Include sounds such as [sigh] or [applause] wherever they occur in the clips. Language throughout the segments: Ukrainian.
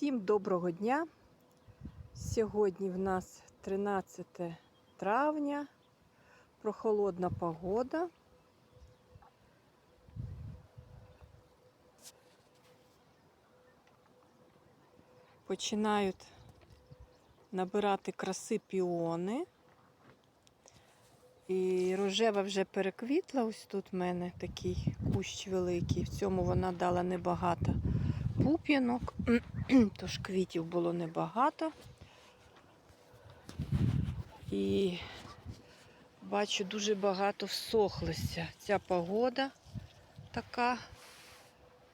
Всім доброго дня! Сьогодні в нас 13 травня, прохолодна погода. Починають набирати краси піони. І рожева вже переквітла. Ось тут в мене такий кущ великий. В цьому вона дала небагато пуп'янок, [clears throat] тож квітів було небагато. І бачу, дуже багато всохлося. Ця погода така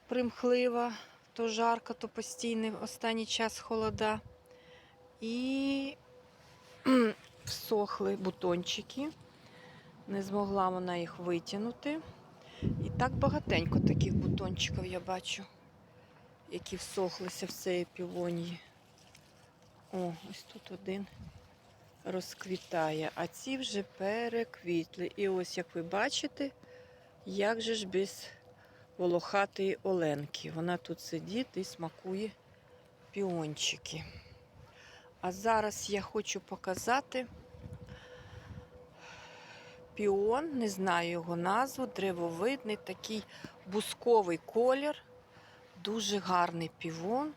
примхлива, то жарко, то постійний останній час холода. І [clears throat] всохли бутончики. Не змогла вона їх витягнути. І так багатенько таких бутончиків я бачу, які всохлися в цій півонії. О, ось тут один розквітає, а ці вже переквітли. І ось, як ви бачите, як же ж без волохатої оленки. Вона тут сидить і смакує піончики. А зараз я хочу показати піон, не знаю його назву, древовидний, такий бусковий колір. Дуже гарний півон.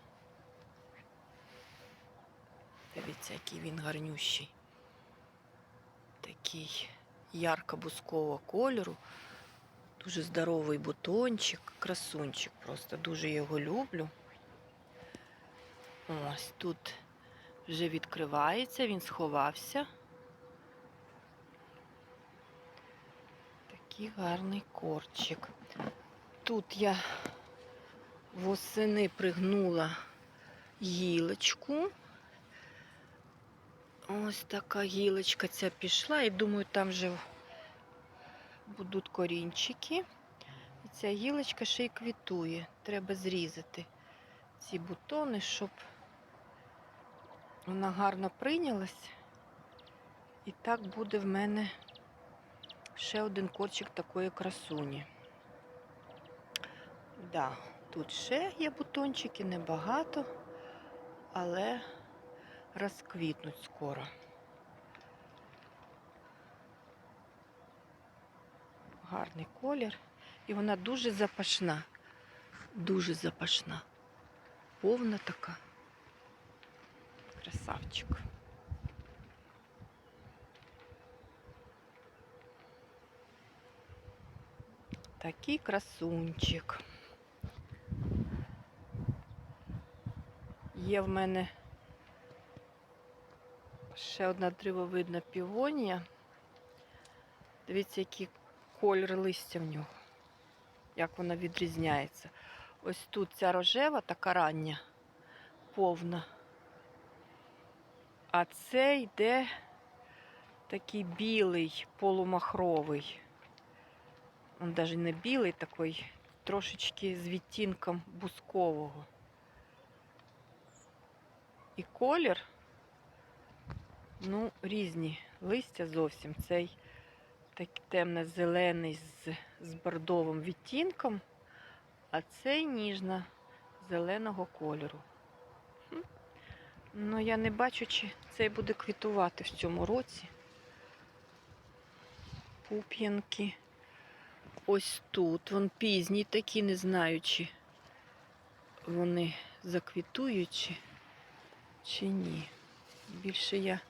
Дивіться, який він гарнющий. Такий ярко-бускового кольору. Дуже здоровий бутончик, красунчик. Просто дуже його люблю. Ось тут вже відкривається, він сховався. Такий гарний корчик. Тут я восени пригнула гілочку. Ось така гілочка ця пішла, і думаю, там вже будуть корінчики. І ця гілочка ще й квітує. Треба зрізати ці бутони, щоб вона гарно прийнялась. І так буде в мене ще один корчик такої красуні. Да, тут ще є бутончики, небагато, але розквітнуть скоро. Гарний колір. І вона дуже запашна. Дуже запашна. Повна така. Красавчик. Такий красунчик. Є в мене ще одна древовидна півонія. Дивіться, який колір листя в нього. Як вона відрізняється. Ось тут ця рожева, така рання, повна. А це йде такий білий, полумахровий. Он навіть не білий такий, трошечки з відтінком бускового. І колір, ну, різні листя зовсім. Цей такий темно-зелений з, з бордовим відтінком, а цей ніжно-зеленого кольору. Ну, я не бачу, чи цей буде квітувати в цьому році. Пуп'янки. Ось тут. Вон пізні такі, не знаю, чи вони заквітують, чи, ні. Більше я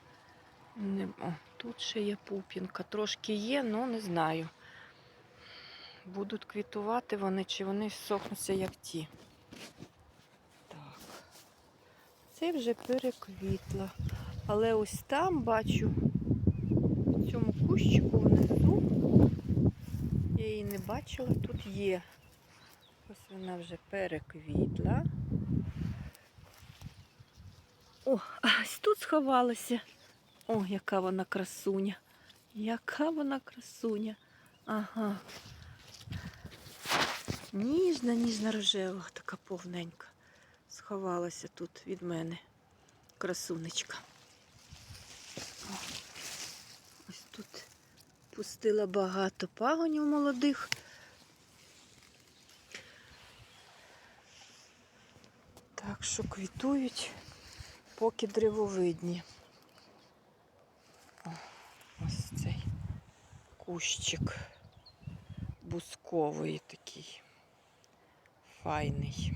не. О, тут ще є пуп'янка. Трошки є, але не знаю. Будуть квітувати вони, чи вони сохнуться, як ті. Так. Це вже переквітла. Але ось там бачу, в цьому кущику внизу. Я її не бачила, тут є. Ось вона вже переквітла. О, ось тут сховалася. О, яка вона красуня. Яка вона красуня. Ага. Ніжна, ніжна рожева, така повненька. Сховалася тут від мене. Красунечка. О, ось тут пустила багато пагонів молодих. Так що квітують, поки древовидні. Ось цей кущик бусковий такий. Файний.